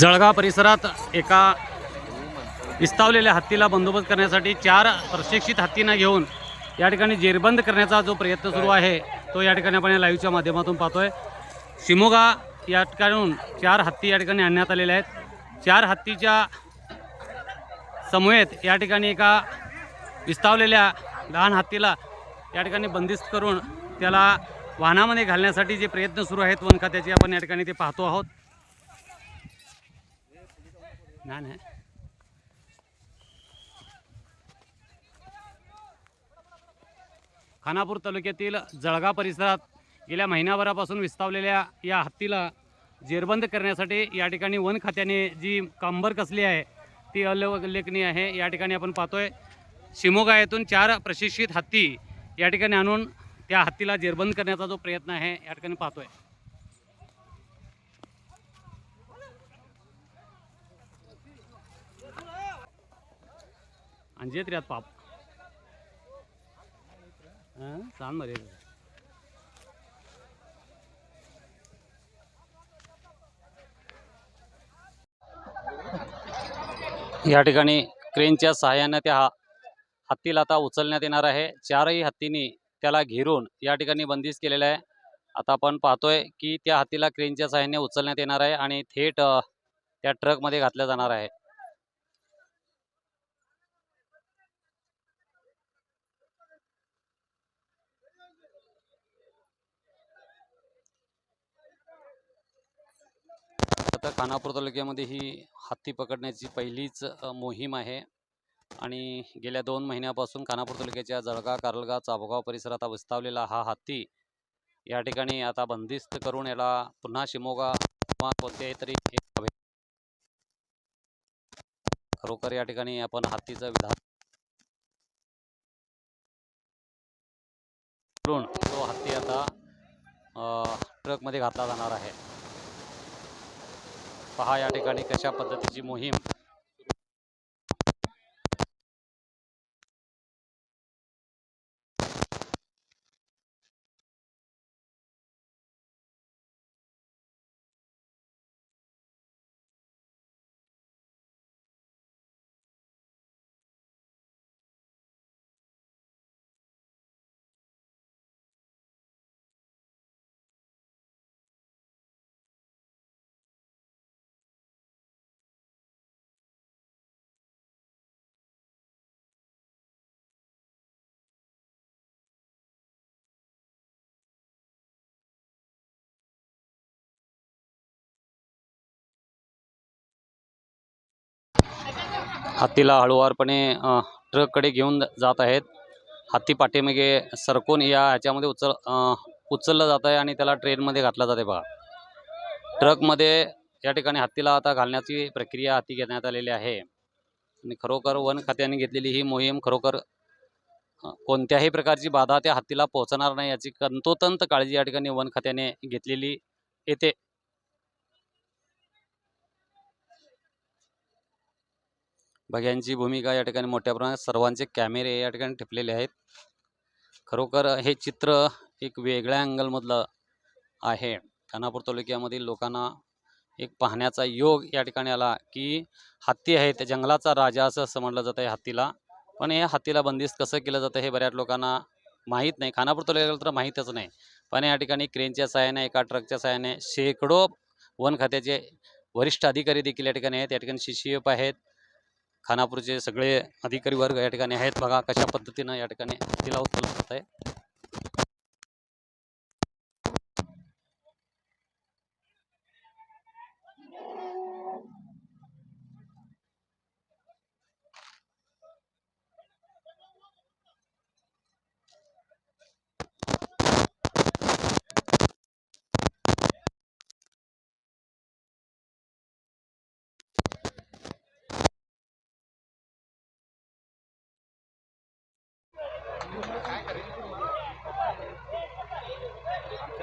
जळगाव परिसरात एका विस्तावलेल्या हत्तीला बंदोबस्त करण्यासाठी चार प्रशिक्षित हत्तींना घेऊन या ठिकाणी जेरबंद करण्याचा जो प्रयत्न सुरू आहे तो या ठिकाणी आपण या लाईव्हच्या माध्यमातून पाहतोय. शिमोगा या ठिकाणून चार हत्ती या ठिकाणी आणण्यात आलेल्या आहेत. चार हत्तीच्या समूहेत या ठिकाणी एका विस्तावलेल्या लहान हत्तीला या ठिकाणी बंदिस्त करून त्याला वाहनामध्ये घालण्यासाठी जे प्रयत्न सुरू आहेत वन खात्याचे आपण या ठिकाणी ते पाहतो आहोत. नाही खानापूर तालुक्यातील जळगाव परिसरात गेल्या महिनाभरापासून विस्तावलेल्या या हत्तीला जेरबंद करण्यासाठी या ठिकाणी वन खात्याने जी कांबर कसली आहे ती अल्लेखनीय आहे. या ठिकाणी आपण पाहतोय शिमोगा येथून चार प्रशिक्षित हत्ती या ठिकाणी आणून त्या हत्तीला जेरबंद करण्याचा जो प्रयत्न आहे या ठिकाणी पाहतोय. अंजेत रे पाप. सांग मरे या ठिकाणी क्रेनच्या सहाय्याने त्या हा- हत्तीला आता उचलण्यात येणार आहे. चारही हत्तींनी त्याला घेरून या ठिकाणी बंदिस्त केलेलं आहे. आता आपण पाहतोय की त्या हत्तीला क्रेनच्या सहाय्याने उचलण्यात येणार आहे आणि थेट त्या ट्रकमध्ये घातल्या जाणार आहे. आता खानापूर तालुक्यामध्ये ही हत्ती पकडण्याची पहिलीच मोहीम आहे. आणि गेल्या दोन महिन्यापासून खानापूर तालुक्याच्या जळगाव कारलगाव चाबगाव परिसरात विस्तावलेला हा हत्ती या ठिकाणी आता बंदिस्त करून याला पुन्हा शिमोगा किंवा कोणत्याही तरी हवे- खरोखर या ठिकाणी आपण हत्तीचं विधान करून तो हत्ती आता ट्रकमध्ये घातला जाणार आहे. पहा या ठिकाणी कशा पद्धतीची मोहीम हत्तीला हळूवारपणे ट्रककडे घेऊन जात आहेत. हत्ती पाठीमागे सरकून या ह्याच्यामध्ये उचल उचललं जात आहे आणि त्याला ट्रेनमध्ये घातलं जाते बघा. ट्रकमध्ये या ठिकाणी हत्तीला आता घालण्याची प्रक्रिया हाती घेण्यात आलेली आहे. आणि खरोखर वन खात्याने घेतलेली ही मोहीम खरोखर कोणत्याही प्रकारची बाधा त्या हत्तीला पोहोचणार नाही याची तंतोतंत काळजी या ठिकाणी वन खात्याने घेतलेली येते. बघ्यांची भूमिका या ठिकाणी मोठ्या प्रमाणात सर्वांचे कॅमेरे या ठिकाणी ठेपलेले आहेत. खरोखर हे चित्र एक वेगळ्या अँगलमधलं आहे. खानापूर तालुक्यामधील लोकांना एक पाहण्याचा योग या ठिकाणी आला की हत्ती आहे त्या जंगलाचा राजा असं असं म्हटलं जातं या हत्तीला. पण या हत्तीला बंदिस्त कसं केलं जातं हे बऱ्याच लोकांना माहीत नाही. खानापूर तालुक्याला तर माहीतच नाही. पण या ठिकाणी क्रेनच्या सहाय्याने एका ट्रकच्या सहाय्याने शेकडो वन खात्याचे वरिष्ठ अधिकारी देखील या ठिकाणी आहेत. या ठिकाणी सी सी एफ आहेत. खानापूरचे सगळे अधिकारी वर्ग या ठिकाणी आहेत. बघा कशा पद्धतीनं या ठिकाणी तिला उचललं आहे